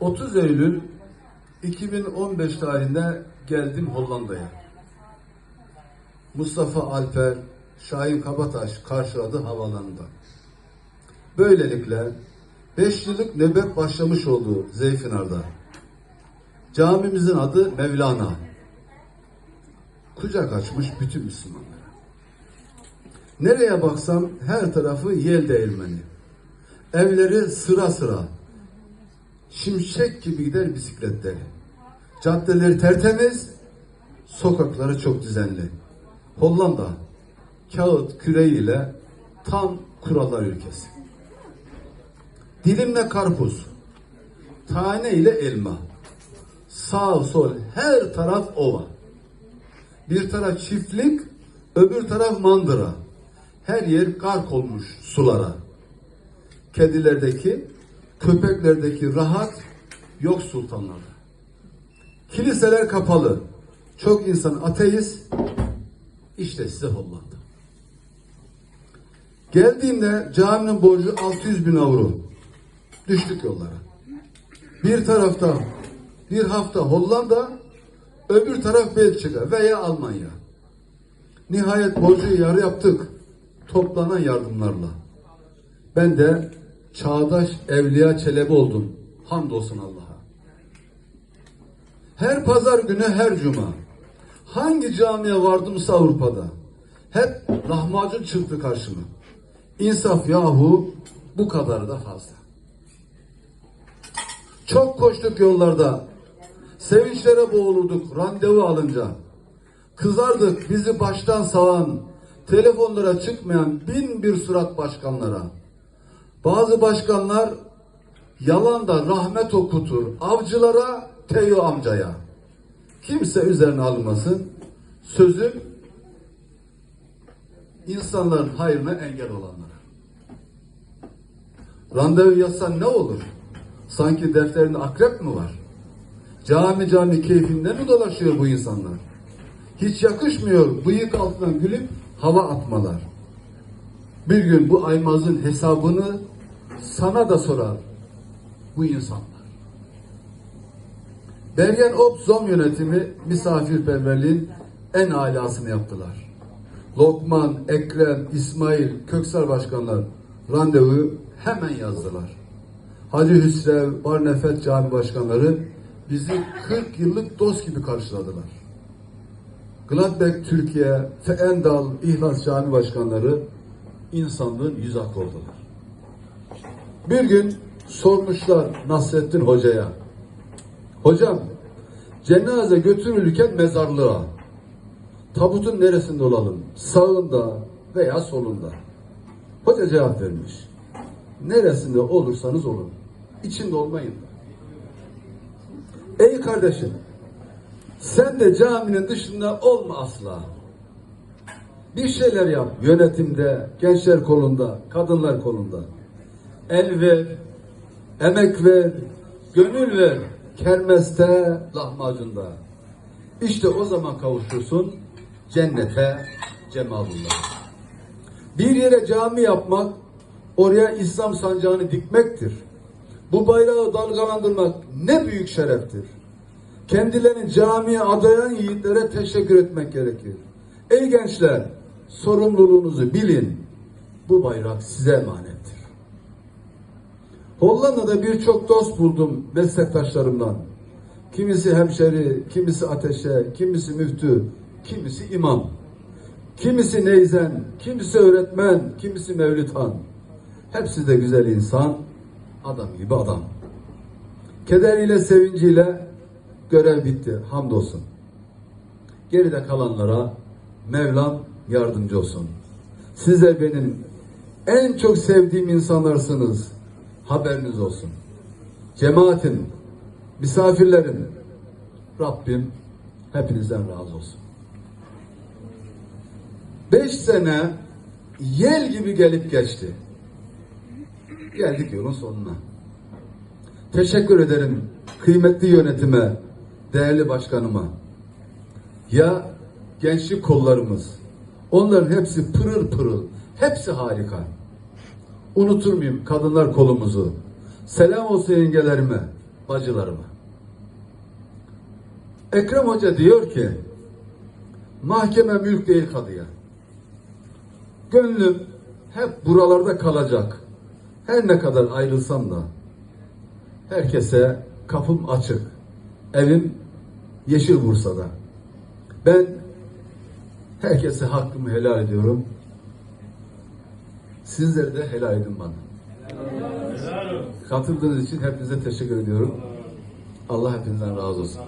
30 Eylül 2015 tarihinde geldim Hollanda'ya. Mustafa Alper, Şahin Kabataş karşıladı havalanında. Böylelikle 5 yıllık nöbet başlamış oldu Zeyfinar'da. Camimizin adı Mevlana. Kucak açmış bütün Müslümanlara. Nereye baksam her tarafı yel değirmeni. Evleri sıra sıra. Şimşek gibi gider bisikletleri. Caddeleri tertemiz, sokakları çok düzenli. Hollanda, kağıt küreğiyle tam kurallar ülkesi. Dilimle karpuz, tane ile elma, sağ sol her taraf ova. Bir taraf çiftlik, öbür taraf mandıra. Her yer gark olmuş sulara. Kedilerdeki, köpeklerdeki rahat yok sultanlarda. Kiliseler kapalı. Çok insan ateist. İşte size Hollanda. Geldiğimde caminin borcu 600 bin avro. Düştük yollara. Bir tarafta bir hafta Hollanda, öbür taraf Belçika veya Almanya. Nihayet borcu yarı yaptık. Toplanan yardımlarla. Ben de çağdaş evliya çelebi oldum. Hamdolsun Allah'a. Her pazar günü her cuma. Hangi camiye vardımsa Avrupa'da. Hep lahmacun çıktı karşıma. İnsaf yahu bu kadar da fazla. Çok koştuk yollarda. Sevinçlere boğulurduk randevu alınca. Kızardık bizi baştan sağan, telefonlara çıkmayan bin bir surat başkanlara. Bazı başkanlar yalanda rahmet okutur avcılara, Teo amcaya. Kimse üzerine almasın. Sözüm insanların hayrına engel olanlara. Randevu yazsan ne olur? Sanki defterinde akrep mi var? Cami cami keyfinde mi dolaşıyor bu insanlar? Hiç yakışmıyor bıyık altından gülüp hava atmalar. Bir gün bu aymazın hesabını sana da sorar bu insanlar. Bergen Opzom yönetimi misafirperverliğin en alasını yaptılar. Lokman, Ekrem, İsmail, Köksal başkanlar randevu hemen yazdılar. Hacı Hüsrev, Barnefet cami başkanları bizi 40 yıllık dost gibi karşıladılar. Gladbeck Türkiye, Feendal, İhlas Cami Başkanları insanlığın yüz akı. Bir gün sormuşlar Nasrettin Hoca'ya. Hocam, cenaze götürülürken mezarlığa, tabutun neresinde olalım? Sağında veya solunda. Hoca cevap vermiş. Neresinde olursanız olun. İçinde olmayın. Ey kardeşim, sen de caminin dışında olma asla. Bir şeyler yap yönetimde, gençler kolunda, kadınlar kolunda. El ver, emek ver, gönül ver, kermeste, lahmacunda. İşte o zaman kavuşursun cennete, cemalullah. Bir yere cami yapmak, oraya İslam sancağını dikmektir. Bu bayrağı dalgalandırmak ne büyük şereftir. Kendilerini camiye adayan yiğitlere teşekkür etmek gerekir. Ey gençler, sorumluluğunuzu bilin. Bu bayrak size emanettir. Hollanda'da birçok dost buldum meslektaşlarımdan. Kimisi hemşeri, kimisi ateşe, kimisi müftü, kimisi imam. Kimisi neyzen, kimisi öğretmen, kimisi mevlüt han. Hepsi de güzel insan, adam gibi adam. Kederiyle, sevinciyle görev bitti. Hamdolsun. Geride kalanlara Mevlam yardımcı olsun. Sizler benim en çok sevdiğim insanlarsınız. Haberiniz olsun. Cemaatin, misafirlerin Rabbim hepinizden razı olsun. Beş sene yel gibi gelip geçti. Geldik yolun sonuna. Teşekkür ederim kıymetli yönetime, değerli başkanıma. Ya gençlik kollarımız, onların hepsi pırıl pırıl, hepsi harika. Unutur muyum kadınlar kolumuzu, Selam olsun yengelerime, bacılarıma. Ekrem Hoca diyor ki, mahkeme mülk değil kadıya. Gönlüm hep buralarda kalacak. Her ne kadar ayrılsam da herkese kapım açık. Evim Yeşil Bursa'da. Ben herkese hakkımı helal ediyorum. Sizler de helal edin bana. Katıldığınız için hepinize teşekkür ediyorum. Allah hepinizden razı olsun.